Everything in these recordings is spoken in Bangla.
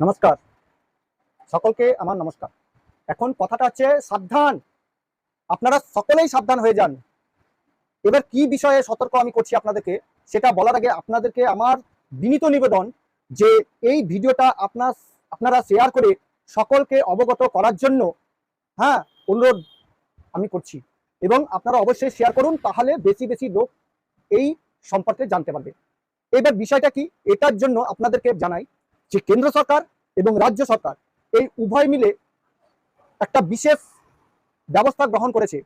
নমস্কার। সকলকে আমার নমস্কার। এখন কথাটা হচ্ছে সাবধান। আপনারা সকলেই সাবধান হয়ে যান। এবার কি বিষয়ে সতর্ক আমি করছি আপনাদেরকে, সেটা বলার আগে আপনাদেরকে আমার বিনীত নিবেদন যে এই ভিডিওটা আপনার, আপনারা শেয়ার করে সকলকে অবগত করার জন্য হ্যাঁ অনুরোধ আমি করছি। এবং আপনারা অবশ্যই শেয়ার করুন, তাহলে বেশি বেশি লোক এই সম্পর্কে জানতে পারবে। এবার বিষয়টা কি? এটার জন্য আপনাদেরকে জানাই যে কেন্দ্র সরকার এবং রাজ্য সরকার এই উভয় মিলে একটা বিশেষ ব্যবস্থা গ্রহণ করেছে।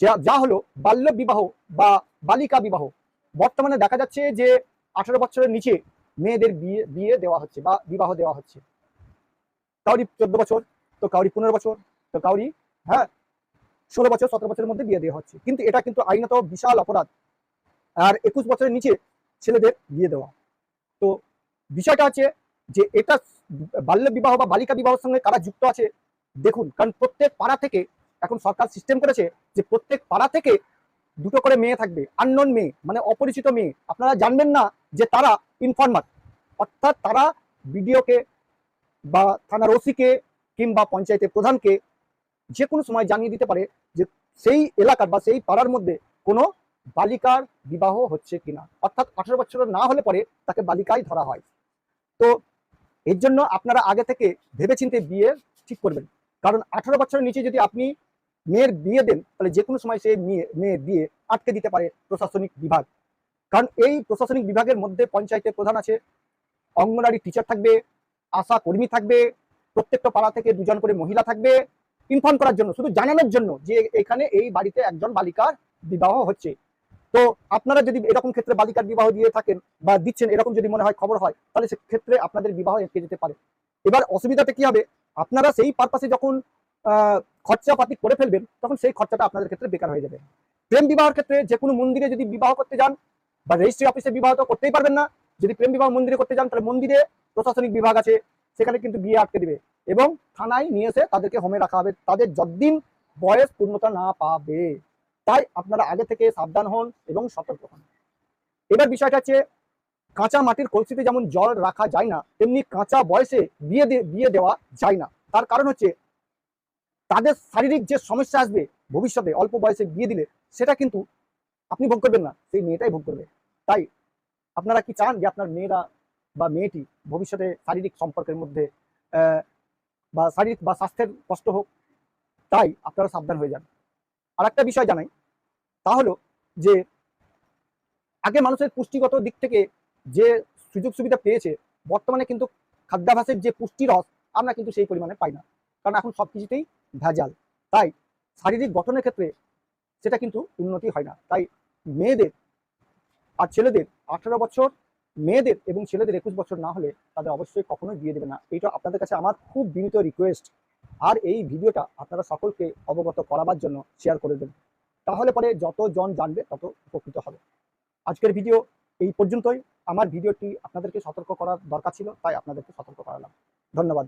যা যা হলো বাল্য বিবাহ বা বালিকা বিবাহ। বর্তমানে দেখা যাচ্ছে যে আঠারো বছরের নিচে মেয়েদের বিয়ে বিয়ে দেওয়া হচ্ছে বা বিবাহ দেওয়া হচ্ছে। কাউরি চোদ্দ বছর, তো কাউরি পনেরো বছর, তো কাউরি হ্যাঁ ষোলো বছর, সতেরো বছরের মধ্যে বিয়ে দেওয়া হচ্ছে। কিন্তু এটা কিন্তু আইনত বিশাল অপরাধ। আর একুশ বছরের নিচে ছেলেদের বিয়ে দেওয়া। তো বিষয়টা হচ্ছে যে এটা বাল্য বিবাহ বা বালিকা বিবাহের সঙ্গে কারা যুক্ত আছে, দেখুন, কারণ প্রত্যেক পাড়া থেকে এখন সরকার সিস্টেম করেছে যে প্রত্যেক পাড়া থেকে দুটো করে মেয়ে থাকবে আননোন মেয়ে মানে অপরিচিত মেয়ে। আপনারা জানবেন না যে তারা ইনফরমার অর্থাৎ তারা বিডিওকে বা থানার ওসিকে কিংবা পঞ্চায়েতের প্রধানকে যে কোনো সময় জানিয়ে দিতে পারে যে সেই এলাকার বা সেই পাড়ার মধ্যে কোনো বালিকার বিবাহ হচ্ছে কিনা। অর্থাৎ আঠারো বছরের না হলে পরে তাকে বালিকাই ধরা হয়। তো এর জন্য আপনারা আগে থেকে ভেবেচিন্তে বিয়ে ঠিক করবেন। কারণ আঠারো বছরের নিচে যদি আপনি মেয়ের বিয়ে দেন, তাহলে যে কোনো সময় সেই মেয়ে বিয়ে আটকে দিতে পারে প্রশাসনিক বিভাগ। কারণ এই প্রশাসনিক বিভাগের মধ্যে পঞ্চায়েতের প্রধান আছে অঙ্গনারী টিচার থাকবে, আশা কর্মী থাকবে, প্রত্যেকটা পাড়া থেকে দুজন করে মহিলা থাকবে ইনফর্ম করার জন্য, শুধু জানানোর জন্য যে এখানে এই বাড়িতে একজন বালিকার বিবাহ হচ্ছে। তো আপনারা যদি এরকম ক্ষেত্রে বালিকার বিবাহ দিয়ে থাকেন বা দিচ্ছেন, এরকম যদি মনে হয় খবর হয়, তাহলে সেক্ষেত্রে আপনাদের বিবাহ এটকে যেতে পারে। এবার অসুবিধাটা কি হবে? আপনারা সেই পারপাসে যখন খরচাপাতি করে ফেলবেন, তখন সেই খরচাটা আপনাদের ক্ষেত্রে বেকার হয়ে যাবে। প্রেম বিবাহের ক্ষেত্রে যে কোনো মন্দিরে যদি বিবাহ করতে যান, বা রেজিস্ট্রি অফিসে বিবাহ তো করতেই পারবেন না, যদি প্রেম বিবাহ মন্দিরে করতে যান, তাহলে মন্দিরে প্রশাসনিক বিভাগ আছে, সেখানে কিন্তু বিয়ে আটকে দিবে এবং থানায় নিয়ে এসে তাদেরকে হোমে রাখা হবে। তাদের যতদিন বয়স পূর্ণতা না পাবে। তাই আপনারা আগে থেকে সাবধান হন এবং সতর্ক হন। এবার বিষয়টা হচ্ছে, কাঁচা মাটির কলসিতে যেমন জল রাখা যায় না, তেমনি কাঁচা বয়সে বিয়ে বিয়ে দেওয়া যায় না। তার কারণ হচ্ছে, তাদের শারীরিক যে সমস্যা আসবে ভবিষ্যতে অল্প বয়সে বিয়ে দিলে, সেটা কিন্তু আপনি ভোগ করবেন না, সেই মেয়েটাই ভোগ করবে। তাই আপনারা কি চান যে আপনার মেয়েরা বা মেয়েটি ভবিষ্যতে শারীরিক সম্পর্কের মধ্যে বা শারীরিক বা স্বাস্থ্যের কষ্ট হোক? তাই আপনারা সাবধান হয়ে যান। আর একটা বিষয় জানাই তা হলো যে আগে মানুষের পুষ্টিগত দিক থেকে যে সুযোগ সুবিধা পেয়েছে, বর্তমানে কিন্তু খাদ্যাভ্যাসের যে পুষ্টি রস, আমরা কিন্তু সেই পরিমাণে পাই না। কারণ এখন সব কিছুতেই ভেজাল। তাই শারীরিক গঠনের ক্ষেত্রে সেটা কিন্তু উন্নতি হয় না। তাই মেয়েদের আর ছেলেদের, আঠারো বছর মেয়েদের এবং ছেলেদের একুশ বছর না হলে তাদের অবশ্যই কখনোই বিয়ে দেবে না। এইটা আপনাদের কাছে আমার খুব বিনীত রিকোয়েস্ট আর এই ভিডিওটা আপনারা সকলকে অবগত করাবার জন্য শেয়ার করে দেবেন। তাহলে পরে যতজন জানবে তত উপকৃত হবে। আজকের ভিডিও এই পর্যন্তই। আমার ভিডিওটি আপনাদেরকে সতর্ক করার দরকার ছিল, তাই আপনাদেরকে সতর্ক করালাম। ধন্যবাদ।